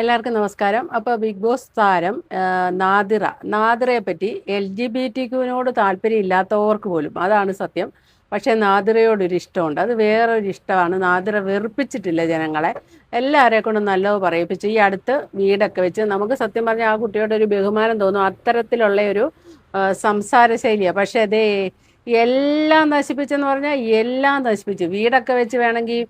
എല്ലാവർക്കും നമസ്കാരം. അപ്പോൾ ബിഗ് ബോസ് താരം നാദിറ. നാദിറയെ പറ്റി എൽ ജി ബി ടി ക്യൂവിനോട് താല്പര്യം ഇല്ലാത്തവർക്ക് പോലും അതാണ് സത്യം. പക്ഷേ നാദിറയോടൊരു ഇഷ്ടമുണ്ട്. അത് വേറൊരു ഇഷ്ടമാണ്. നാദിറ വെറുപ്പിച്ചിട്ടില്ല ജനങ്ങളെ. എല്ലാവരെ കൊണ്ടും നല്ലത് പറയിപ്പിച്ച്. ഈ അടുത്ത് വീടൊക്കെ വെച്ച് നമുക്ക് സത്യം പറഞ്ഞാൽ ആ കുട്ടിയോട് ഒരു ബഹുമാനം തോന്നും. അത്തരത്തിലുള്ള ഒരു സംസാര ശൈലിയാണ് പക്ഷേ അതേ എല്ലാം നശിപ്പിച്ചെന്ന് പറഞ്ഞാൽ എല്ലാം നശിപ്പിച്ചു. വീടൊക്കെ വെച്ച് വേണമെങ്കിൽ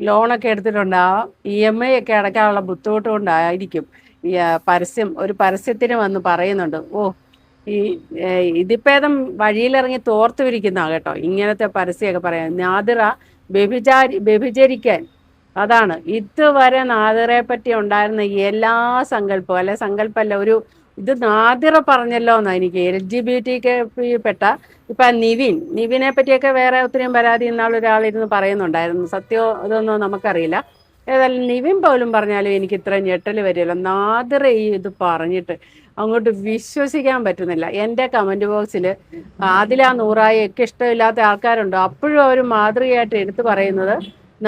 ലോണൊക്കെ എടുത്തിട്ടുണ്ടാവാം ഇ എം ഐ ഒക്കെ അടയ്ക്കാനുള്ള ബുദ്ധിമുട്ട് കൊണ്ടായിരിക്കും. ഈ പരസ്യം ഒരു പരസ്യത്തിന് വന്ന് പറയുന്നുണ്ട്. ഓ ഈ ഇതിപ്പേതം വഴിയിലിറങ്ങി തോർത്തു വിരിക്കുന്ന കേട്ടോ. ഇങ്ങനത്തെ പരസ്യമൊക്കെ പറയാം. നാദിറ വ്യഭിചാരി വ്യഭിചരിക്കാൻ അതാണ്. ഇതുവരെ നാദിറയെ പറ്റി ഉണ്ടായിരുന്ന എല്ലാ സങ്കല്പവും അല്ലെ സങ്കല്പമല്ല ഒരു ഇത് നാദിറ പറഞ്ഞല്ലോ എന്നാ എനിക്ക്. എൽ ജി ബി ടി പെട്ട ഇപ്പൊ നിവിൻ നിവിനെ പറ്റിയൊക്കെ വേറെ ഒത്തിരിയും പരാതി ഇന്നാൾ ഒരാളിരുന്ന് പറയുന്നുണ്ടായിരുന്നു. സത്യോ ഇതൊന്നും നമുക്കറിയില്ല. ഏതായാലും നിവിൻ പോലും പറഞ്ഞാലും എനിക്ക് ഇത്ര ഞെട്ടൽ വരില്ല നാദിറ ഈ ഇത് പറഞ്ഞിട്ട് അങ്ങോട്ട് വിശ്വസിക്കാൻ പറ്റുന്നില്ല. എന്റെ കമന്റ് ബോക്സിൽ ആദില നൂറായി ഒക്കെ ഇഷ്ടമില്ലാത്ത ആൾക്കാരുണ്ട്. അപ്പോഴും അവർ മാതൃകയായിട്ട് എടുത്തു പറയുന്നത്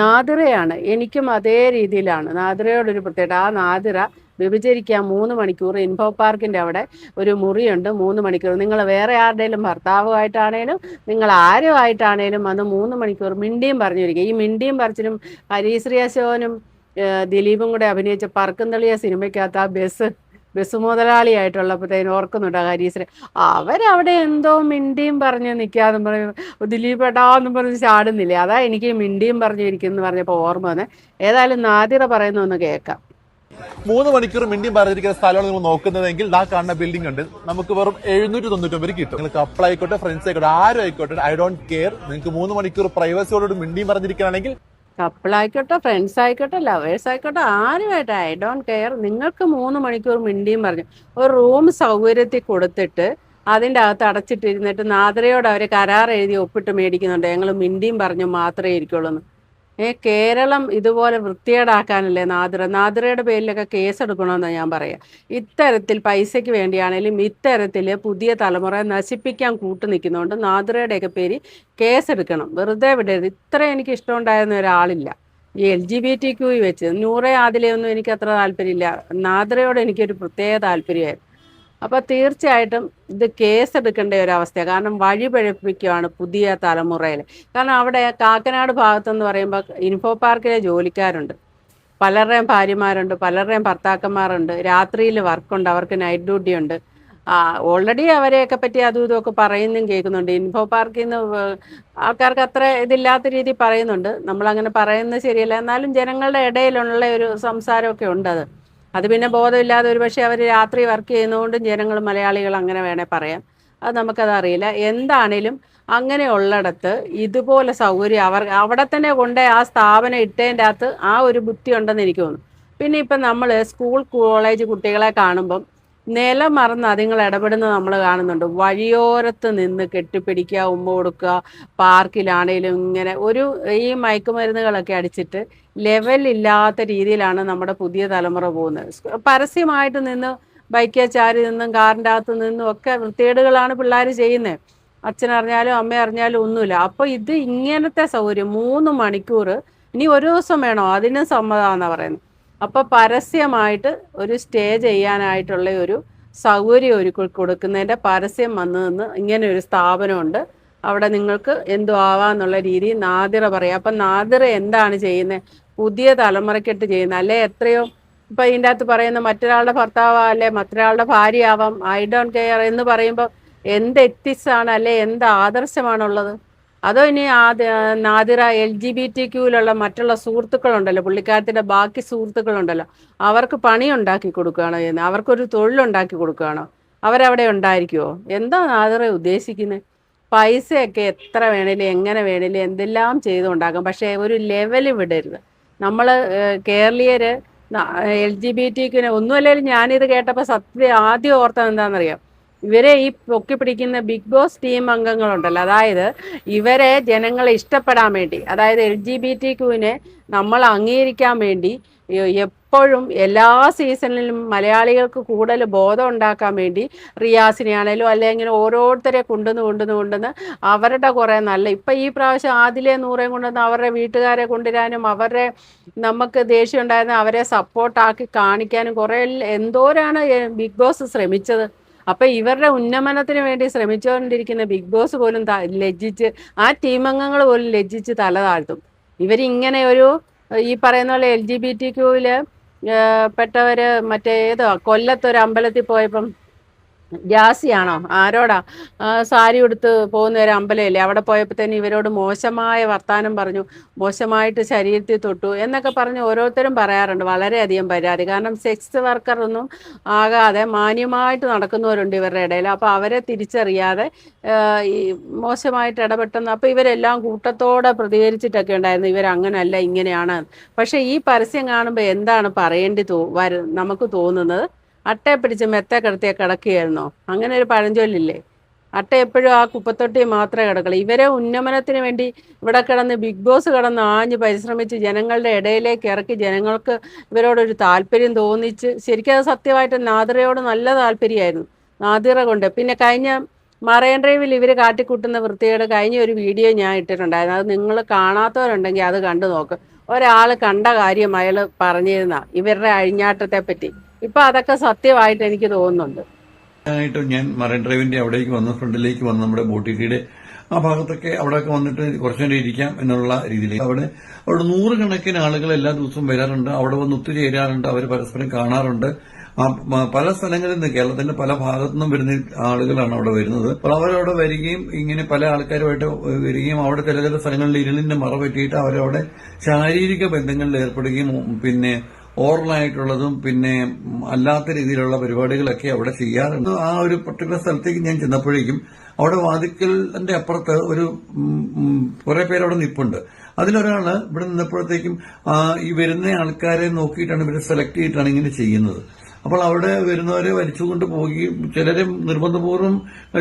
നാദിറയാണ്. എനിക്കും അതേ രീതിയിലാണ്. നാദിറയോടൊരു പ്രത്യേകത. ആ നാദിറ വ്യഭിചരിക്കാൻ മൂന്ന് മണിക്കൂർ ഇൻഫോ പാർക്കിന്റെ അവിടെ ഒരു മുറിയുണ്ട് മൂന്ന് മണിക്കൂർ. നിങ്ങൾ വേറെ ആരുടെയും ഭർത്താവുമായിട്ടാണേലും നിങ്ങൾ ആരുമായിട്ടാണേലും അത് മൂന്ന് മണിക്കൂർ മിണ്ടിയും പറഞ്ഞിരിക്കുക ഈ മിണ്ടിയും പറിച്ചിനും ഹരീശ്രീ ഏഹ് ദിലീപും കൂടെ അഭിനയിച്ച പറക്കുന്തളിയ സിനിമയ്ക്കകത്ത് ആ ബസ് ബസ് മുതലാളിയായിട്ടുള്ളപ്പോഴത്തേന് ഓർക്കുന്നുണ്ട് ഹരീശ്രീ അവരവിടെ എന്തോ മിണ്ടിയും പറഞ്ഞ് നിൽക്കാന്ന് പറയും. ദിലീപ് ഏട്ടാന്നും പറഞ്ഞ് ചാടുന്നില്ലേ? അതാ എനിക്ക് മിണ്ടിയും പറഞ്ഞിരിക്കുന്നു പറഞ്ഞപ്പോൾ ഓർമ്മ വന്നെ. ഏതായാലും നാദിറ പറയുന്ന ഒന്ന് കേൾക്കാം. മൂന്ന് മണിക്കൂർ മിണ്ടിയും പറഞ്ഞിരിക്കുന്ന സ്ഥലമാണ് നിങ്ങൾ നോക്കുന്നതെങ്കിൽ ആ കാണുന്ന ബിൽഡിംഗ് ഉണ്ട്. നമുക്ക് വെറും എഴുന്നൂറ്റി തൊണ്ണൂറ്റൊമ്പത് കിട്ടും. നിങ്ങൾക്ക് കപ്പിൾ ആയിക്കോട്ടെ ഫ്രണ്ട്സ് ആയിക്കോട്ടെ ആരും ആയിക്കോട്ടെ ഐ ഡോണ്ട് കെയർ നിങ്ങൾക്ക് മൂന്ന് മണിക്കൂർ പ്രൈവസിയോട് മിണ്ടിയും പറഞ്ഞിരിക്കുകയാണെങ്കിൽ കപ്പിളായിക്കോട്ടെ ഫ്രണ്ട്സ് ആയിക്കോട്ടെ ലവേഴ്സ് ആയിക്കോട്ടെ ആരുമായിട്ട് ഐ ഡോണ്ട് കെയർ നിങ്ങൾക്ക് മൂന്ന് മണിക്കൂർ മിണ്ടിയും പറഞ്ഞു. ഒരു റൂം സൗകര്യത്തിൽ കൊടുത്തിട്ട് അതിന്റെ അകത്ത് അടച്ചിട്ടിരുന്നിട്ട് നാദരയോട് അവർ കരാർ എഴുതി ഒപ്പിട്ട് മേടിക്കുന്നുണ്ട്. ഞങ്ങൾ മിണ്ടിയും പറഞ്ഞു മാത്രമേ ഇരിക്കുള്ളൂ എന്ന് ഏ കേരളം ഇതുപോലെ വൃത്തികേടാക്കാനല്ലേ നാദിറ? നാദിറയുടെ പേരിലൊക്കെ കേസെടുക്കണമെന്ന് ഞാൻ പറയാം. ഇത്തരത്തിൽ പൈസയ്ക്ക് വേണ്ടിയാണെങ്കിലും ഇത്തരത്തിൽ പുതിയ തലമുറയെ നശിപ്പിക്കാൻ കൂട്ടു നിൽക്കുന്നതുകൊണ്ട് നാദിറയുടെയൊക്കെ പേര് കേസെടുക്കണം. വെറുതെ വിടരുത്. ഇത്ര എനിക്ക് ഇഷ്ടമുണ്ടായിരുന്ന ഒരാളില്ല. ഈ L G B T Q വെച്ച് നൂറേ ആദിലെയൊന്നും എനിക്ക് അത്ര താല്പര്യമില്ല. നാദിറയോട് എനിക്കൊരു പ്രത്യേക താല്പര്യമായിരുന്നു. അപ്പോൾ തീർച്ചയായിട്ടും ഇത് കേസ് എടുക്കേണ്ട ഒരു അവസ്ഥയാണ് കാരണം വഴി പഴപ്പിക്കുകയാണ് പുതിയ തലമുറയിൽ. കാരണം അവിടെ കാക്കനാട് ഭാഗത്തെന്ന് പറയുമ്പോൾ ഇൻഫോ പാർക്കിലെ ജോലിക്കാരുണ്ട്. പലരുടെയും ഭാര്യമാരുണ്ട് പലരുടെയും ഭർത്താക്കന്മാരുണ്ട്. രാത്രിയിൽ വർക്കുണ്ട് അവർക്ക് നൈറ്റ് ഡ്യൂട്ടി ഉണ്ട്. ഓൾറെഡി അവരെയൊക്കെ പറ്റി അതും ഇതുമൊക്കെ പറയുന്നതും കേൾക്കുന്നുണ്ട്. ഇൻഫോ പാർക്കിൽ നിന്ന് ആൾക്കാർക്ക് അത്ര ഇതില്ലാത്ത രീതി പറയുന്നുണ്ട്. നമ്മളങ്ങനെ പറയുന്നത് ശരിയല്ല. എന്നാലും ജനങ്ങളുടെ ഇടയിലുള്ള ഒരു സംസാരമൊക്കെ ഉണ്ട് അത് അത് പിന്നെ ബോധമില്ലാതെ ഒരു പക്ഷേ അവർ രാത്രി വർക്ക് ചെയ്യുന്നതുകൊണ്ടും ജനങ്ങൾ മലയാളികൾ അങ്ങനെ വേണേൽ പറയാം. അത് നമുക്കത് അറിയില്ല. എന്താണേലും അങ്ങനെ ഉള്ളിടത്ത് ഇതുപോലെ സൗകര്യം അവർ അവിടെ തന്നെ കൊണ്ട് ആ സ്ഥാപനം ഇട്ടതിന്റെ അകത്ത് ആ ഒരു ബുദ്ധി ഉണ്ടെന്ന് എനിക്ക് തോന്നുന്നു. പിന്നെ ഇപ്പം നമ്മൾ സ്കൂൾ കോളേജ് കുട്ടികളെ കാണുമ്പം നിലം മറന്ന് അതുങ്ങൾ ഇടപെടുന്നത് നമ്മൾ കാണുന്നുണ്ട്. വഴിയോരത്ത് നിന്ന് കെട്ടിപ്പിടിക്കുക ഉമ്മ കൊടുക്കുക പാർക്കിലാണേലും ഇങ്ങനെ ഒരു ഈ മയക്കുമരുന്നുകളൊക്കെ അടിച്ചിട്ട് ലെവൽ ഇല്ലാത്ത രീതിയിലാണ് നമ്മുടെ പുതിയ തലമുറ പോകുന്നത്. പരസ്യമായിട്ട് നിന്ന് ബൈക്ക് ചാരി നിന്നും കാറിന്റെ അകത്ത് നിന്നും ഒക്കെ വൃത്തികേടുകളാണ് പിള്ളേർ ചെയ്യുന്നത്. അച്ഛനറിഞ്ഞാലും അമ്മ അറിഞ്ഞാലും ഒന്നുമില്ല. അപ്പോൾ ഇത് ഇങ്ങനത്തെ സൗകര്യം മൂന്ന് മണിക്കൂർ ഇനി ഒരു ദിവസം വേണോ? അതിനും സമ്മതമാണെന്നാണ് പറയുന്നത്. അപ്പോൾ പരസ്യമായിട്ട് ഒരു സ്റ്റേ ചെയ്യാനായിട്ടുള്ള ഒരു സൗകര്യം ഒരു കൊടുക്കുന്നതിന്റെ പരസ്യം വന്നു നിന്ന് ഇങ്ങനെ ഒരു സ്ഥാപനമുണ്ട്. അവിടെ നിങ്ങൾക്ക് എന്തോ ആവാന്നുള്ള രീതി നാദിറ പറയാം. അപ്പം നാദിറ എന്താണ് ചെയ്യുന്നത് പുതിയ തലമുറയ്ക്കിട്ട് ചെയ്യുന്നത് അല്ലെ? എത്രയോ ഇപ്പം ഇതിന്റെ അകത്ത് പറയുന്ന മറ്റൊരാളുടെ ഭർത്താവാ അല്ലെ മറ്റൊരാളുടെ ഭാര്യയാവാം ഐ ഡോണ്ട് കെയർ എന്ന് പറയുമ്പോൾ എന്ത് എത്തിക്സാണ് അല്ലെ? എന്ത് ആദർശമാണുള്ളത്? അതോ ഇനി Nadira L G B T ക്യൂവിലുള്ള മറ്റുള്ള സുഹൃത്തുക്കളുണ്ടല്ലോ പുള്ളിക്കാരത്തിന്റെ ബാക്കി സുഹൃത്തുക്കളുണ്ടല്ലോ അവർക്ക് പണി ഉണ്ടാക്കി കൊടുക്കുകയാണോ ചെയ്യുന്നത് അവർക്കൊരു തൊഴിലുണ്ടാക്കി കൊടുക്കുകയാണോ? അവരവിടെ ഉണ്ടായിരിക്കുമോ എന്താ നാദിറ ഉദ്ദേശിക്കുന്നത് പൈസയൊക്കെ എത്ര വേണേലും എങ്ങനെ വേണേലും എന്തെല്ലാം ചെയ്തുണ്ടാക്കാം പക്ഷേ ഒരു ലെവൽ വിടരുത്. നമ്മൾ കേരളീയർ എൽ ജി ബി ടിക്കിന് ഒന്നുമല്ലെങ്കിലും ഞാനിത് കേട്ടപ്പോൾ സത്യം ആദ്യം ഓർത്തത് എന്താണെന്നറിയാം? ഇവരെ ഈ പൊക്കി പിടിക്കുന്ന ബിഗ് ബോസ് ടീം അംഗങ്ങളുണ്ടല്ലോ. അതായത് ഇവരെ ജനങ്ങളെ ഇഷ്ടപ്പെടാൻ വേണ്ടി അതായത് എൽ ജി ബി ടി ക്യൂവിനെ നമ്മൾ അംഗീകരിക്കാൻ വേണ്ടി എപ്പോഴും എല്ലാ സീസണിലും മലയാളികൾക്ക് കൂടുതൽ ബോധം ഉണ്ടാക്കാൻ വേണ്ടി റിയാസിനെയാണേലും അല്ലെങ്കിൽ ഓരോരുത്തരെ കൊണ്ടുവന്ന് കൊണ്ടുവന്ന് കൊണ്ടുവന്ന് അവരുടെ കുറേ നല്ല ഇപ്പം ഈ പ്രാവശ്യം ആദിലെ നൂറേം കൊണ്ടുവന്ന് അവരുടെ വീട്ടുകാരെ കൊണ്ടുവരാനും അവരുടെ നമുക്ക് ദേഷ്യം ഉണ്ടായിരുന്ന അവരെ സപ്പോർട്ടാക്കി കാണിക്കാനും കുറേ എന്തോരാണ് ബിഗ് ബോസ് ശ്രമിച്ചത്. അപ്പൊ ഇവരുടെ ഉന്നമനത്തിന് വേണ്ടി ശ്രമിച്ചുകൊണ്ടിരിക്കുന്ന ബിഗ് ബോസ് പോലും ലജ്ജിച്ച് ആ ടീമംഗങ്ങൾ പോലും ലജ്ജിച്ച് തല താഴ്ത്തും. ഇവരിങ്ങനെ ഒരു ഈ പറയുന്ന പോലെ എൽ ജി ബി ടി ക്യൂവിൽ പെട്ടവര് മറ്റേ ഏതോ കൊല്ലത്തൊരു അമ്പലത്തിൽ പോയപ്പം ജാസിയാണോ? ആരോടാ? സാരി ഉടുത്ത് പോകുന്ന ഒരു അമ്പലമില്ലേ? അവിടെ പോയപ്പോൾ തന്നെ ഇവരോട് മോശമായ വർത്താനം പറഞ്ഞു മോശമായിട്ട് ശരീരത്തിൽ തൊട്ടു എന്നൊക്കെ പറഞ്ഞ് ഓരോരുത്തരും പറയാറുണ്ട്. വളരെയധികം പരാതി. കാരണം സെക്സ് വർക്കർ ഒന്നും ആകാതെ മാന്യമായിട്ട് നടക്കുന്നവരുണ്ട് ഇവരുടെ ഇടയിൽ. അപ്പോൾ അവരെ തിരിച്ചറിയാതെ ഈ മോശമായിട്ട് ഇടപെട്ടെന്ന്. അപ്പോൾ ഇവരെല്ലാം കൂട്ടത്തോടെ പ്രതികരിച്ചിട്ടൊക്കെ ഉണ്ടായിരുന്നു. ഇവരങ്ങനല്ല ഇങ്ങനെയാണ്. പക്ഷേ ഈ പരസ്യം കാണുമ്പോൾ എന്താണ് പറയേണ്ടി തോ നമുക്ക് തോന്നുന്നത്? അട്ടയെ പിടിച്ച് മെത്ത കിടത്തിയ കിടക്കുകയായിരുന്നോ? അങ്ങനെ ഒരു പഴഞ്ചൊല്ലില്ലേ? അട്ട എപ്പോഴും ആ കുപ്പത്തൊട്ടി മാത്രമേ കിടക്കുള്ളൂ. ഇവരെ ഉന്നമനത്തിന് വേണ്ടി ഇവിടെ കിടന്ന് ബിഗ് ബോസ് കിടന്ന് ആഞ്ഞ് പരിശ്രമിച്ച് ജനങ്ങളുടെ ഇടയിലേക്ക് ഇറക്കി ജനങ്ങൾക്ക് ഇവരോടൊരു താല്പര്യം തോന്നിച്ച് ശരിക്കും അത് സത്യമായിട്ട് നാദിറയോട് നല്ല താല്പര്യമായിരുന്നു. നാദിറ കൊണ്ട്. പിന്നെ കഴിഞ്ഞ മറൈൻ ഡ്രൈവിൽ ഇവർ കാട്ടിക്കൂട്ടുന്ന വൃത്തിയുടെ കഴിഞ്ഞ ഒരു വീഡിയോ ഞാൻ ഇട്ടിട്ടുണ്ടായിരുന്നു. അത് നിങ്ങൾ കാണാത്തവരുണ്ടെങ്കിൽ അത് കണ്ടു നോക്ക്. ഒരാൾ കണ്ട കാര്യം അയാൾ പറഞ്ഞിരുന്ന ഇവരുടെ അഴിഞ്ഞാട്ടത്തെ പറ്റി ഇപ്പൊ അതൊക്കെ സത്യമായിട്ട് എനിക്ക് തോന്നുന്നുണ്ട്. ായിട്ടും ഞാൻ മറൈൻ ഡ്രൈവിന്റെ അവിടേക്ക് വന്ന് ഫ്രണ്ടിലേക്ക് വന്ന് നമ്മുടെ ബോട്ടിയുടെ ആ ഭാഗത്തൊക്കെ അവിടെയൊക്കെ വന്നിട്ട് കുറച്ചു നേരം ഇരിക്കാം എന്നുള്ള രീതിയിൽ അവിടെ അവിടെ നൂറുകണക്കിന് ആളുകൾ എല്ലാ ദിവസവും വരാറുണ്ട്. അവിടെ വന്ന് ഒത്തുചേരാറുണ്ട് അവർ പരസ്പരം കാണാറുണ്ട്. പല സ്ഥലങ്ങളിൽ നിന്ന് കേരളത്തിന്റെ പല ഭാഗത്തു നിന്നും വരുന്ന ആളുകളാണ് അവിടെ വരുന്നത്. അപ്പോൾ അവരവിടെ വരികയും ഇങ്ങനെ പല ആൾക്കാരുമായിട്ട് വരികയും അവിടെ ചില ചില സ്ഥലങ്ങളിൽ ഇരുളിന്റെ മറ പറ്റിയിട്ട് അവരവിടെ ശാരീരിക ബന്ധങ്ങളിൽ ഏർപ്പെടുകയും പിന്നെ ഓറലായിട്ടുള്ളതും പിന്നെ അല്ലാത്ത രീതിയിലുള്ള പരിപാടികളൊക്കെ അവിടെ ചെയ്യാറുണ്ട്. ആ ഒരു പർട്ടിക്കുലർ സ്ഥലത്തേക്ക് ഞാൻ ചെന്നപ്പോഴേക്കും അവിടെ വാതിക്കലിന്റെ അപ്പുറത്ത് ഒരു കുറെ പേര് അവിടെ നിപ്പുണ്ട്. അതിലൊരാൾ ഇവിടെ നിന്നപ്പോഴത്തേക്കും ഈ വരുന്ന ആൾക്കാരെ നോക്കിയിട്ടാണ് ഇവരെ സെലക്ട് ചെയ്തിട്ടാണ് ഇങ്ങനെ ചെയ്യുന്നത്. അപ്പോൾ അവിടെ വരുന്നവരെ വലിച്ചുകൊണ്ട് പോവുകയും ചിലരെ നിർബന്ധപൂർവം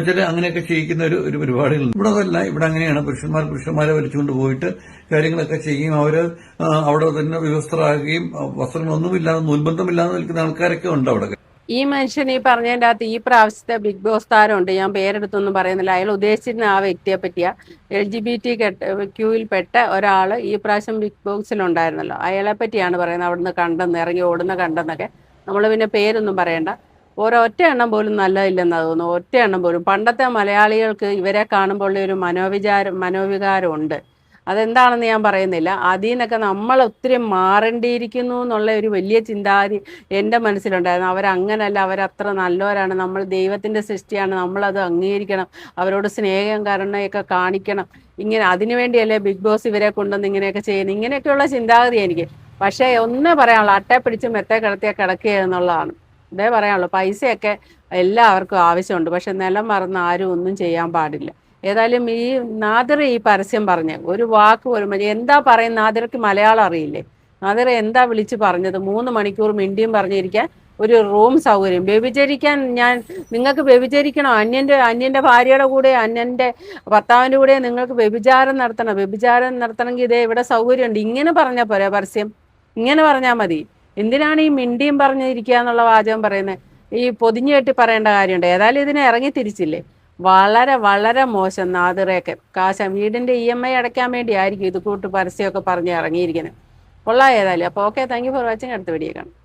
ചില അങ്ങനെയൊക്കെ ചെയ്യിക്കുന്ന ഒരു ഒരു പരിപാടികളുണ്ട് ഇവിടെ അതല്ല ഇവിടെ അങ്ങനെയാണ്. പുരുഷന്മാർ പുരുഷന്മാരെ വലിച്ചുകൊണ്ട് പോയിട്ട് കാര്യങ്ങളൊക്കെ ചെയ്യും. അവർ അവിടെ തന്നെ വ്യവസ്ഥരാകുകയും വസ്ത്രങ്ങളൊന്നുമില്ലാതെ മുൻബന്ധമില്ലാതെ നിൽക്കുന്ന ആൾക്കാരൊക്കെ ഉണ്ട് അവിടെ. ഈ മനുഷ്യൻ ഈ പറഞ്ഞതിന്റെ അകത്ത് ഈ പ്രാവശ്യത്തെ ബിഗ് ബോസ് താരമുണ്ട്. ഞാൻ പേരെടുത്തൊന്നും പറയുന്നില്ല. അയാൾ ഉദ്ദേശിച്ചിരുന്ന ആ വ്യക്തിയെ പറ്റിയ. എൽ ജി ബി ടി ക്യൂവിൽ പെട്ട ഒരാൾ ഈ പ്രാവശ്യം ബിഗ് ബോക്സിലുണ്ടായിരുന്നല്ലോ. അയാളെ പറ്റിയാണ് പറയുന്നത്. അവിടുന്ന് കണ്ടെന്ന് ഇറങ്ങി ഓടുന്ന കണ്ടെന്നൊക്കെ. നമ്മൾ പിന്നെ പേരൊന്നും പറയണ്ട. ഓരോ ഒറ്റ എണ്ണം പോലും നല്ലതില്ലെന്നാ തോന്നുന്നു. ഒറ്റ എണ്ണം പോലും. പണ്ടത്തെ മലയാളികൾക്ക് ഇവരെ കാണുമ്പോൾ ഒരു മനോവിചാരം മനോവികാരമുണ്ട്. അതെന്താണെന്ന് ഞാൻ പറയുന്നില്ല. അതിൽ നിന്നൊക്കെ നമ്മൾ ഒത്തിരി മാറേണ്ടിയിരിക്കുന്നു എന്നുള്ള ഒരു വലിയ ചിന്താഗതി എന്റെ മനസ്സിലുണ്ടായിരുന്നു. അവരങ്ങനല്ല. അവരത്ര നല്ലവരാണ്. നമ്മൾ ദൈവത്തിന്റെ സൃഷ്ടിയാണ്. നമ്മളത് അംഗീകരിക്കണം. അവരോട് സ്നേഹം കരുണയൊക്കെ കാണിക്കണം. ഇങ്ങനെ അതിനുവേണ്ടിയല്ലേ ബിഗ് ബോസ് ഇവരെ കൊണ്ടുവന്ന് ഇങ്ങനെയൊക്കെ ചെയ്യുന്നത്. ഇങ്ങനെയൊക്കെയുള്ള ചിന്താഗതി എനിക്ക്. പക്ഷേ ഒന്നേ പറയാനുള്ളൂ അട്ടയെ പിടിച്ച് മെത്തെ കിടത്തിയാൽ കിടക്കുക എന്നുള്ളതാണ്. ഇതേ പറയാനുള്ളൂ പൈസയൊക്കെ എല്ലാവർക്കും ആവശ്യമുണ്ട് പക്ഷെ നിലം മറന്ന് ആരും ഒന്നും ചെയ്യാൻ പാടില്ല. ഏതായാലും ഈ നാദിറ ഈ പരസ്യം പറഞ്ഞ് ഒരു വാക്ക് പോലും. എന്താ പറയുന്ന നാദിറയ്ക്ക് മലയാളം അറിയില്ലേ? നാദിറ എന്താ വിളിച്ച് പറഞ്ഞത്? മൂന്ന് മണിക്കൂർ മിണ്ടിയും പറഞ്ഞിരിക്കാൻ ഒരു റൂം സൗകര്യം. വ്യഭിചരിക്കാൻ ഞാൻ നിങ്ങൾക്ക് വ്യഭിചരിക്കണോ? അന്യന്റെ അന്യന്റെ ഭാര്യയുടെ കൂടെ അന്യന്റെ ഭർത്താവിന്റെ കൂടെ നിങ്ങൾക്ക് വ്യഭിചാരം നടത്തണം. വ്യഭിചാരം നടത്തണമെങ്കിൽ ഇതേ ഇവിടെ സൗകര്യമുണ്ട്. ഇങ്ങനെ പറഞ്ഞാൽ പോരെ പരസ്യം? ഇങ്ങനെ പറഞ്ഞാൽ മതി. എന്തിനാണ് ഈ മിണ്ടിയും പറഞ്ഞിരിക്കുക എന്നുള്ള വാചകം പറയുന്നത്? ഈ പൊതിഞ്ഞു കെട്ടി പറയേണ്ട കാര്യമുണ്ട്. ഏതായാലും ഇതിനെ ഇറങ്ങി തിരിച്ചില്ലേ? വളരെ വളരെ മോശം നാതിറയൊക്കെ. കാശ വീടിന്റെ ഇ എം ഐ അടയ്ക്കാൻ വേണ്ടി ആയിരിക്കും ഇത് കൂട്ട് പരസ്യമൊക്കെ പറഞ്ഞ് ഇറങ്ങിയിരിക്കുന്നത്. കൊള്ളാം ഏതായാലും. അപ്പോൾ okay thank you for watching. അടുത്ത വീഡിയോ കാണാം.